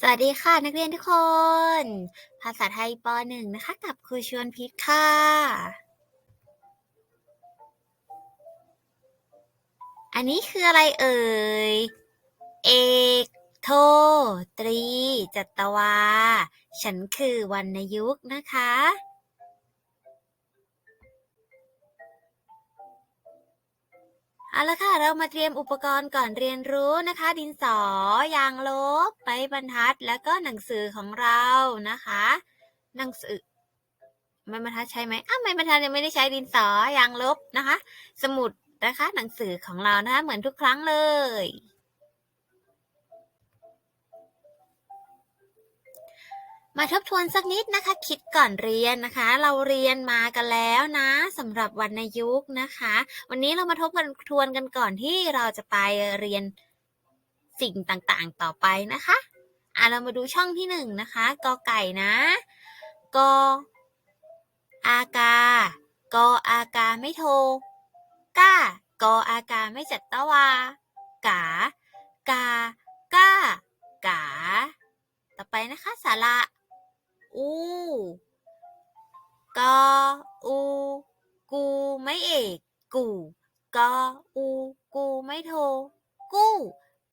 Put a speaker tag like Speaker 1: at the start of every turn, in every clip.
Speaker 1: สวัสดีค่ะ นักเรียนทุกคน ภาษาไทยป .1 นะคะ กับครูชวนพิษค่ะ อันนี้คืออะไรเอ่ย เอกโท ตรี จัตวา ฉันคือวรรณยุกต์นะคะ เอาละค่ะ เรามาเตรียมอุปกรณ์ก่อนเรียนรู้นะคะ ดินสอยางลบไปบรรทัดแล้วก็หนังสือของเรานะคะ หนังสือไม้บรรทัดใช้ไหมอ้าวไม้บรรทัดยังไม่ได้ใช้ดินสอยางลบนะคะ สมุดนะคะ หนังสือของเรานะคะ เหมือนทุกครั้งเลย มาทบทวนสักนิดนะคะ คิดก่อนเรียนนะคะ เราเรียนมากันแล้วนะสำหรับวรรณยุกต์นะคะ วันนี้เรามาทบทวนกันก่อนที่เราจะไปเรียนสิ่งต่างๆ ต่อไปนะคะอะเรามาดูช่องที่หนึ่งนะคะกอไก่นะกออากากออากาไม่โทรก้ากออากาไม่จัดตะวากากาก้ากาต่อไปนะคะสาระ อูกออูกูไม่เอกกูกออูกูไม่โทรกู้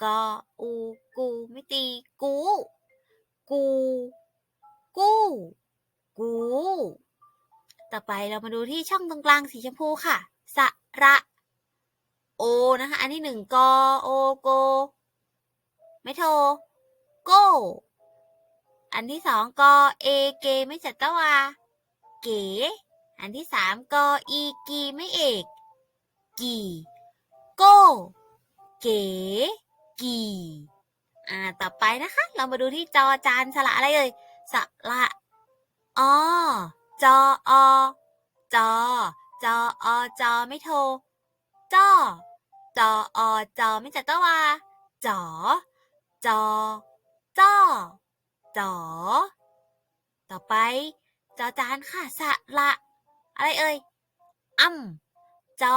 Speaker 1: กออูกูไม่ตีกูกูกู้กูต่อไปเรามาดูที่ช่องตรงกลางสีชมพูค่ะ สระโอนะคะ อันที่หนึ่งกอโอโก ไม่โทรโก้ อันที่สองกอเอเกไม่จัดตะวา เก๋ อันที่สามกออีกีไม่เอก กีโก้เก๋กีอ่าต่อไปนะคะ เรามาดูที่จอจานสระอะไรเอ่ยสระอจออจอจออจอไม่โทรจอจออจอไม่จัดตะวาจอจอจอ จอ ต่อไป จอจานค่ะสระอะไรเอ่ยอำจอ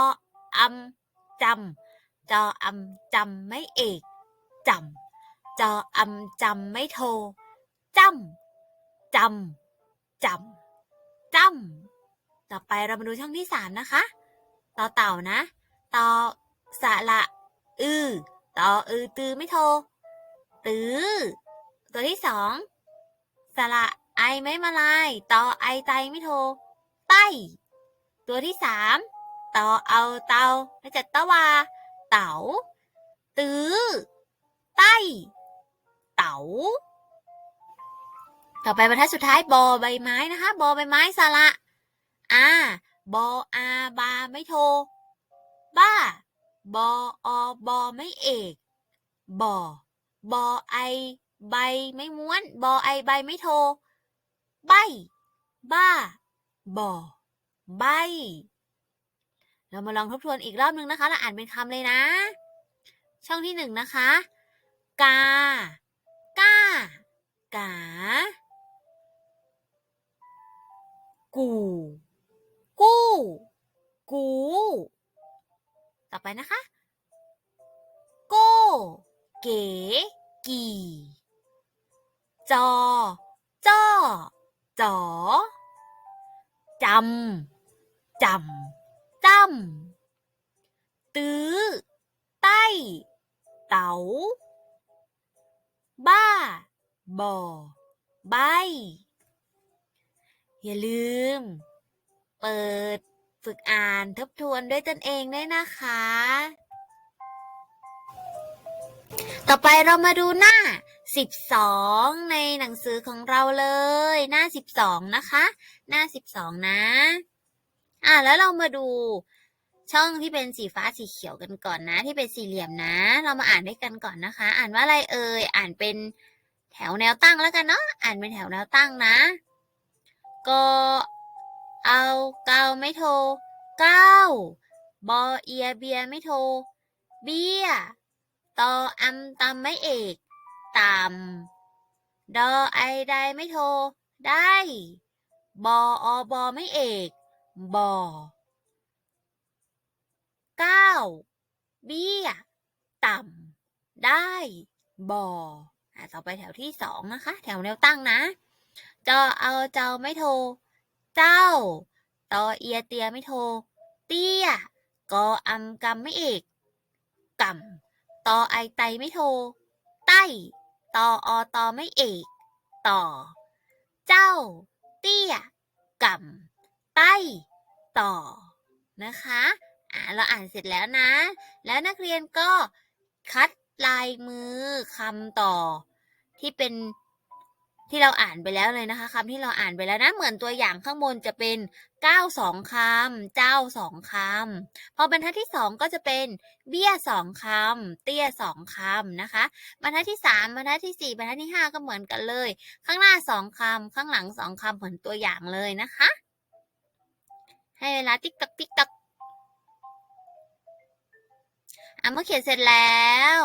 Speaker 1: อำจำจออำจำไม่เอกจำจออำจำไม่โทจำจำจำจำต่อไปเรามาดูช่องที่สามนะคะต่อเต่านะต่อสระอือต่ออือตือไม่โท ตือ ตัวที่สองสระไอไม่มาลายต่อไอไตไม่โทไตตัวที่สามต่อเอาเตาและจัดตะวา เต๋าตื้อไตเต๋าต่อไปบรรทัดสุดท้ายบอใบไม้นะคะบอใบไม้สระอาบออาบาไม่โท บ้า บออบอไม่เอก บอบอไอ ใบไม่ม้วน บอไอใบไม่โท ใบ บ้า บอ ใบ เรามาลองทบทวนอีกรอบนึงนะคะ เราอ่านเป็นคำเลยนะ ช่องที่หนึ่งนะคะ กา ก้า กา กู กู้ กู ต่อไปนะคะ โก เก๋กี่ จอ จ้อ จอจำจำจำตื้อไต้ เต๋า บ้าบ่อใบ อย่าลืม เปิดฝึกอ่านทบทวนด้วยตนเองด้วยนะคะ ต่อไปเรามาดูหน้า 12 ในหนังสือของเราเลย หน้า 12 นะคะ หน้า 12 นะ อะแล้วเรามาดูช่องที่เป็นสีฟ้าสีเขียวกันก่อนนะ ที่เป็นสี่เหลี่ยมนะ เรามาอ่านด้วยกันก่อนนะคะ อ่านว่าอะไรเอ่ยอ่านเป็นแถวแนวตั้งแล้วกันเนาะอ่านเป็นแถวแนวตั้งนะก็เอาเกาไม่โทรเก้าบอเอียเบียไม่โทรเบีย ตออัมตำไม่เอกตำดอไอใดไม่โท ได้ บออบอไม่เอก บอเก้าเบี้ย ต่ำได้บออะต่อไปแถวที่สองนะคะ แถวแนวตั้งนะ จอเอาเจ้าไม่โท เจ้า ตอเอียเตียไม่โท เตี้ย กออำกำไม่เอกกำ ตอไอไตไม่โทรใต้ ตออตอไม่เอก ต่อ เจ้า เตี้ยกำใต้ ต่อ นะคะอ่าเราอ่านเสร็จแล้วนะ แล้วนักเรียนก็คัดลายมือคำต่อที่เป็น ที่เราอ่านไปแล้วเลยนะคะคำที่เราอ่านไปแล้วนะเหมือนตัวอย่างข้างบนจะเป็นเก้าสองคำเจ้าสองคำพอบรรทัดที่สองก็จะเป็นเบี้ยสองคำเตี้ยสองคำนะคะ บรรทัดที่สามบรรทัดที่สี่บรรทัดที่ห้าก็เหมือนกันเลย ข้างหน้าสองคำข้างหลังสองคำเหมือนตัวอย่างเลยนะคะ ให้เวลาติ๊กตักติ๊กตัก อะเมื่อเขียนเสร็จแล้ว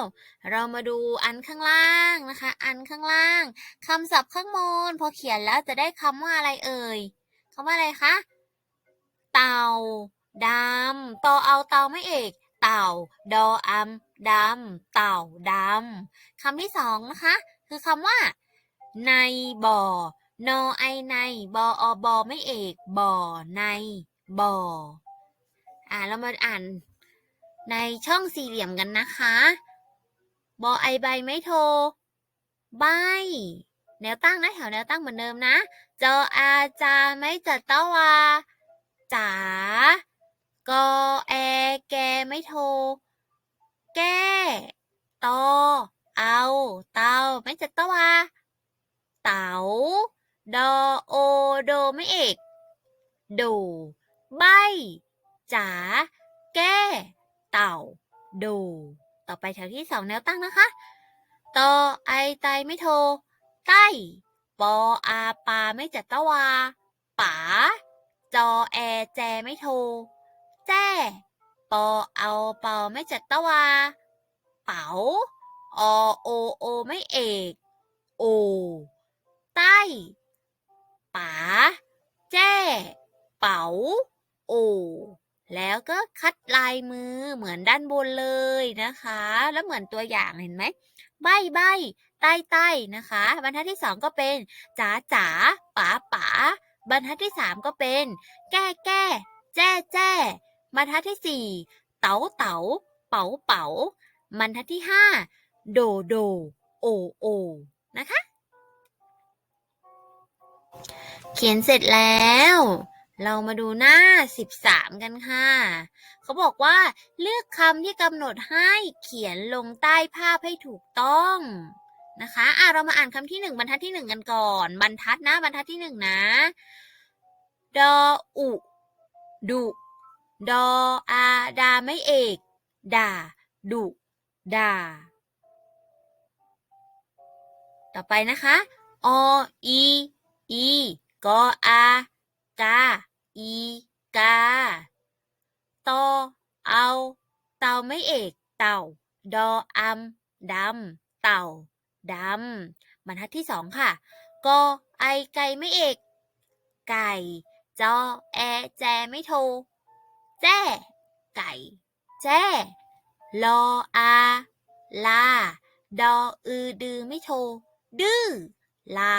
Speaker 1: เรามาดูอันข้างล่างนะคะ อันข้างล่างคำศัพท์ข้างบนพอเขียนแล้วจะได้คำว่าอะไรเอ่ยคำว่าอะไรคะ เต่าดำตอเอาเต่าไม่เอก เต่า ดออัมดำเต่าดำคำที่สองนะคะ คือคำว่า ในบ่อนอไอในบออบอไม่เอกบ่อในบ่ออ่าเรามาอ่าน ในช่องสี่เหลี่ยมกันนะคะ บอไอใบไม่โทรใบ แนวตั้งนะแถวแนวตั้งเหมือนเดิมนะ จออาจาไม่จัดตะวาจ๋ากอแอแกไม่โทรแก้ตอเอาเตาไม่จัดตะวาเต๋าดอโอโดไม่เอกดูใบจ๋าแก้ เต่าดูต่อไปแถวที่สองแนวตั้งนะคะตอไอไตไม่โทรใต้ปออาปาไม่จัดตะวาป๋าจอแอแจไม่โทรแจ้ปอเอาเปาไม่จัดตะวา เป๋าอโอโอไม่เอก โอ ใต้ป๋าแจ้ เป๋า โอ แล้วก็คัดลายมือเหมือนด้านบนเลยนะคะ แล้วเหมือนตัวอย่างเห็นไหมใบใบใต้ใต้นะคะ บรรทัดที่สองก็เป็นจ๋าจ๋าป๋าป๋าบรรทัดที่สามก็เป็น แก้แก้แจ้แจ้บรรทัดที่สี่เต๋าเต๋าเป๋าเป๋าบรรทัดที่ห้าโดโดโอโอนะคะ เขียนเสร็จแล้ว เรามาดูหน้า 13 กันค่ะ เขาบอกว่าเลือกคำที่กำหนดให้เขียนลงใต้ภาพให้ถูกต้องนะคะอะเรามาอ่านคำที่หนึ่งบรรทัดที่หนึ่งกันก่อน บรรทัดนะบรรทัดที่หนึ่งนะดออุดุดออาดาไม่เอก ด่า ดุด่า ต่อไปนะคะ ออี อี กออากา อีกา ตอ เอา เต่าไม่เอก เต่า ดออัมดำ เต่า ดำบรรทัดที่สองค่ะ กอ ไอ ไก่ไม่เอก ไก่ จอ แอ แจ ไม่โท แจ้ ไก่ แจ้ ลอ อา ลา ดอ อือ ดือ ไม่โท ดื้อ ลา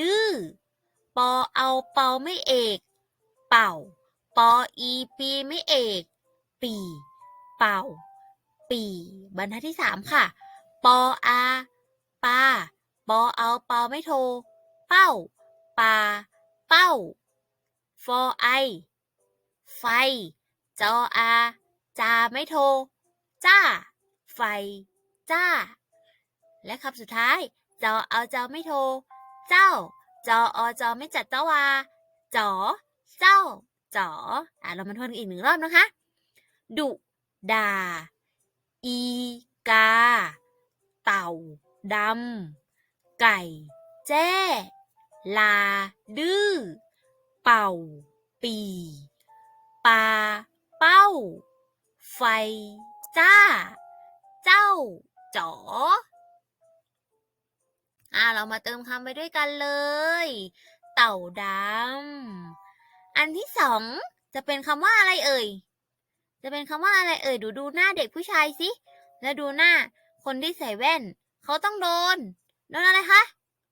Speaker 1: ดื้อ ปอ เอา เปาไม่เอก ป่า ปออีปีไม่เอก ปี เป่า ปี บรรทัดที่สามค่ะ ปออาปาปอเอาเปาไม่โทรเป้าปาเป้า ฟอไอ ไฟ จออาจาไม่โทรจ้า ไฟ จ้า และคำสุดท้าย จอเอาจอไม่โทรเจ้า จออจอไม่จัดตะวาจอ เจ้าจ๋ออะเรามาทวนกันอีกหนึ่งรอบนะคะ ดุด่า อีกา เต่าดำไก่ แจ้ ลา ดื้อ เป่า ปี ปา เป้า ไฟ จ้า เจ้า จ๋ออ่าเรามาเติมคำไปด้วยกันเลย เต่าดำ อันที่สองจะเป็นคำว่าอะไรเอ่ย จะเป็นคำว่าอะไรเอ่ย ดูดูหน้าเด็กผู้ชายสิ แล้วดูหน้าคนที่ใส่แว่น เขาต้องโดน โดนอะไรคะ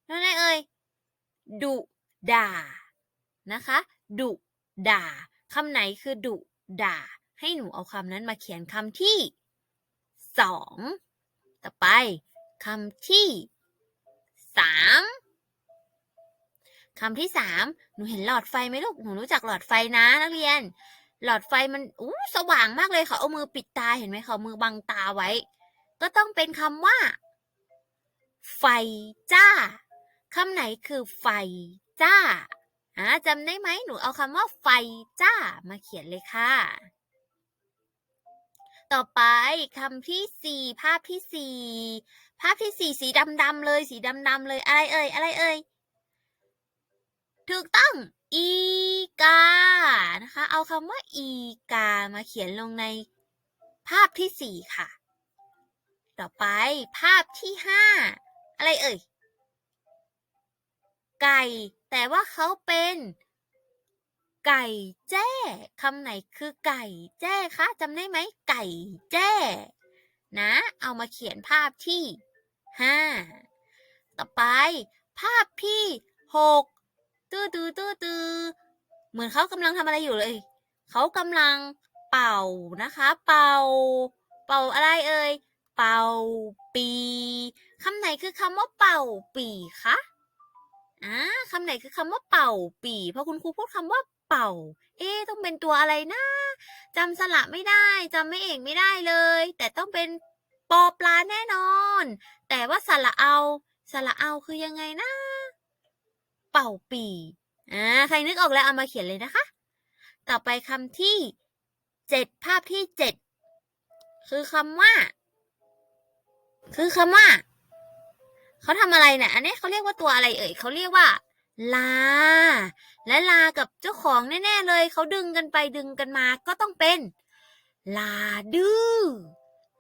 Speaker 1: โดนอะไรเอ่ย ดุด่า นะคะ ดุด่าคำไหนคือดุด่า ให้หนูเอาคำนั้นมาเขียนคำที่สอง ต่อไปคำที่สาม คำที่สามหนูเห็นหลอดไฟไหมลูก หนูรู้จักหลอดไฟนะนักเรียน หลอดไฟมันอู้สว่างมากเลยเขาเอามือปิดตาเห็นไหมเขามือบังตาไว้ ก็ต้องเป็นคำว่า ไฟจ้าคำไหนคือไฟจ้าอ่าจำได้ไหมหนูเอาคำว่าไฟจ้ามาเขียนเลยค่ะ ต่อไปคำที่สี่ภาพที่สี่ภาพที่สี่สีดำๆเลย สีดำๆเลยอะไรเอ่ยอะไรเอ่ย ถูกต้อง อีกา นะคะ เอาคำว่าอีกามาเขียนลงในภาพที่สี่ค่ะ ต่อไปภาพที่ห้าอะไรเอ่ย ไก่ แต่ว่าเขาเป็น ไก่แจ้คำไหนคือไก่แจ้คะจำได้ไหม ไก่แจ้นะ เอามาเขียนภาพที่ห้าต่อไป ภาพที่หก ตื้อตื้อตื้อตื้อเหมือนเขากำลังทำอะไรอยู่เลย เขากำลังเป่านะคะ เป่า เป่าอะไรเอ่ย เป่าปีคำไหนคือคำว่าเป่าปีคะอ่าคำไหนคือคำว่าเป่าปีเพราะคุณครูพูดคำว่าเป่า เอ๊ะต้องเป็นตัวอะไรนะจำสระไม่ได้จำไม่เอกไม่ได้เลย แต่ต้องเป็นปอปลาแน่นอน แต่ว่าสระเอาสระเอาคือยังไงนะ เป่าปีอ่าใครนึกออกแล้วเอามาเขียนเลยนะคะ ต่อไปคำที่เจ็ดภาพที่เจ็ดคือคำว่า คือคำว่าเขาทำอะไรเนี่ยอันนี้เขาเรียกว่าตัวอะไรเอ่ยเขาเรียกว่า ลา และลากับเจ้าของแน่ๆเลยเขาดึงกันไปดึงกันมาก็ต้องเป็น ลาดื้อ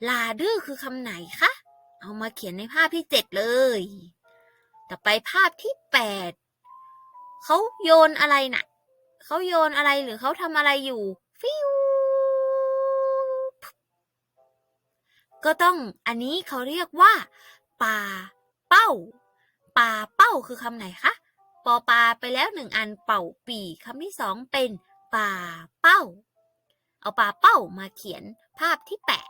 Speaker 1: ลาดื้อคือคำไหนคะเอามาเขียนในภาพที่เจ็ดเลย ต่อไปภาพที่แปด เขาโยนอะไรน่ะเขาโยนอะไรหรือเขาทำอะไรอยู่ฟิวก็ต้องอันนี้เขาเรียกว่าปลาเป้าปลาเป้าคือคำไหนคะปอปลาไปแล้วหนึ่งอันเป่าปีคำที่สองเป็นปลาเป้า เอาปลาเป้ามาเขียนภาพที่แปด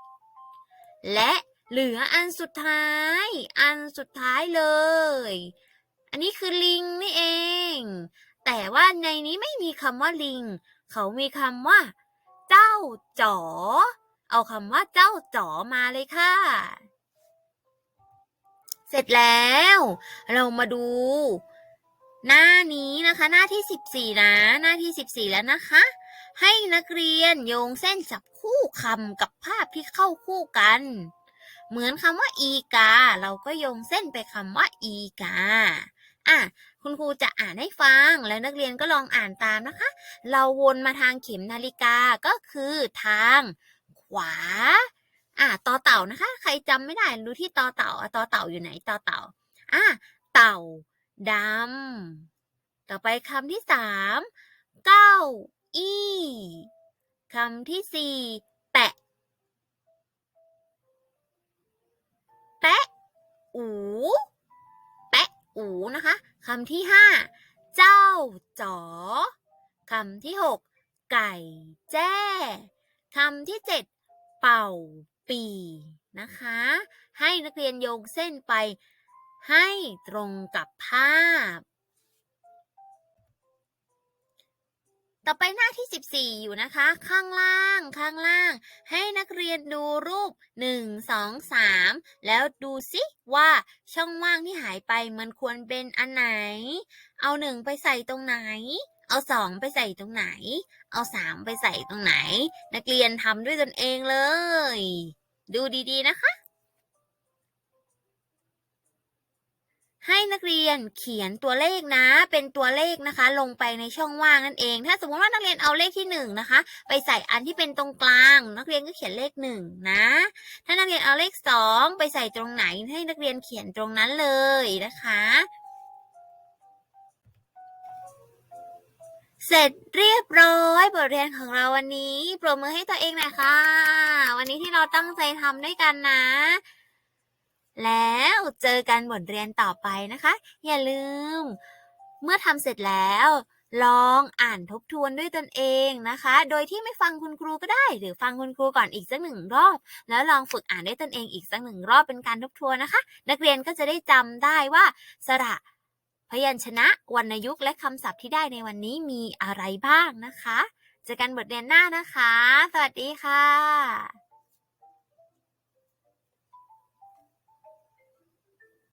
Speaker 1: และเหลืออันสุดท้าย อันสุดท้ายเลย อันนี้คือลิงนี่เอง แต่ว่าในนี้ไม่มีคำว่าลิง เขามีคำว่า เจ้าจ๋อ เอาคำว่าเจ้าจ๋อมาเลยค่ะ เสร็จแล้ว เรามาดู หน้านี้นะคะ หน้าที่14นะ หน้าที่14แล้วนะคะ ให้นักเรียนโยงเส้นจับคู่คำกับภาพที่เข้าคู่กันเหมือนคำว่าอีกา เราก็โยงเส้นไปคำว่าอีกา อะคุณครูจะอ่านให้ฟังแล้วนักเรียนก็ลองอ่านตามนะคะ เราวนมาทางเข็มนาฬิกาก็คือทาง ขวา อะต่อเต่านะคะ ใครจำไม่ได้ดูที่ต่อเต่าต่อเต่าอยู่ไหนต่อเต่าอะเต่าดำต่อไปคำที่สามเก้าอี้คำที่สี่แปะ แปะ อู อูนะคะคำที่ห้าเจ้าจ๋อคำที่หกไก่แจ้คำที่เจ็ดเป่าปีนะคะ ให้นักเรียนโยงเส้นไปให้ตรงกับภาพ ต่อไปหน้าที่ 14 อยู่นะคะ ข้างล่าง ข้างล่าง ให้นักเรียนดูรูป 1 2 3 แล้วดูสิว่าช่องว่างที่หายไปมันควรเป็นอันไหน เอา 1 ไปใส่ตรงไหน เอา 2 ไปใส่ตรงไหน เอา 3 ไปใส่ตรงไหน นักเรียนทำด้วยตนเองเลย ดูดีๆนะคะ ให้นักเรียนเขียนตัวเลขนะ เป็นตัวเลขนะคะ ลงไปในช่องว่างนั่นเอง ถ้าสมมติว่านักเรียนเอาเลขที่หนึ่งนะคะ ไปใส่อันที่เป็นตรงกลาง นักเรียนก็เขียนเลขหนึ่งนะถ้านักเรียนเอาเลขสองไปใส่ตรงไหนให้นักเรียนเขียนตรงนั้นเลยนะคะ เสร็จเรียบร้อยบทเรียนของเราวันนี้ปรบมือให้ตัวเองหน่อยค่ะ วันนี้ที่เราตั้งใจทำด้วยกันนะ แล้วเจอกันบทเรียนต่อไปนะคะ อย่าลืม เมื่อทำเสร็จแล้ว ลองอ่านทบทวนด้วยตนเองนะคะ โดยที่ไม่ฟังคุณครูก็ได้ หรือฟังคุณครูก่อนอีกสักหนึ่งรอบ แล้วลองฝึกอ่านด้วยตนเองอีกสักหนึ่งรอบเป็นการทบทวนนะคะ นักเรียนก็จะได้จำได้ว่า สระพยัญชนะวรรณยุกต์และคำศัพท์ที่ได้ในวันนี้มีอะไรบ้างนะคะ เจอกันบทเรียนหน้านะคะ สวัสดีค่ะ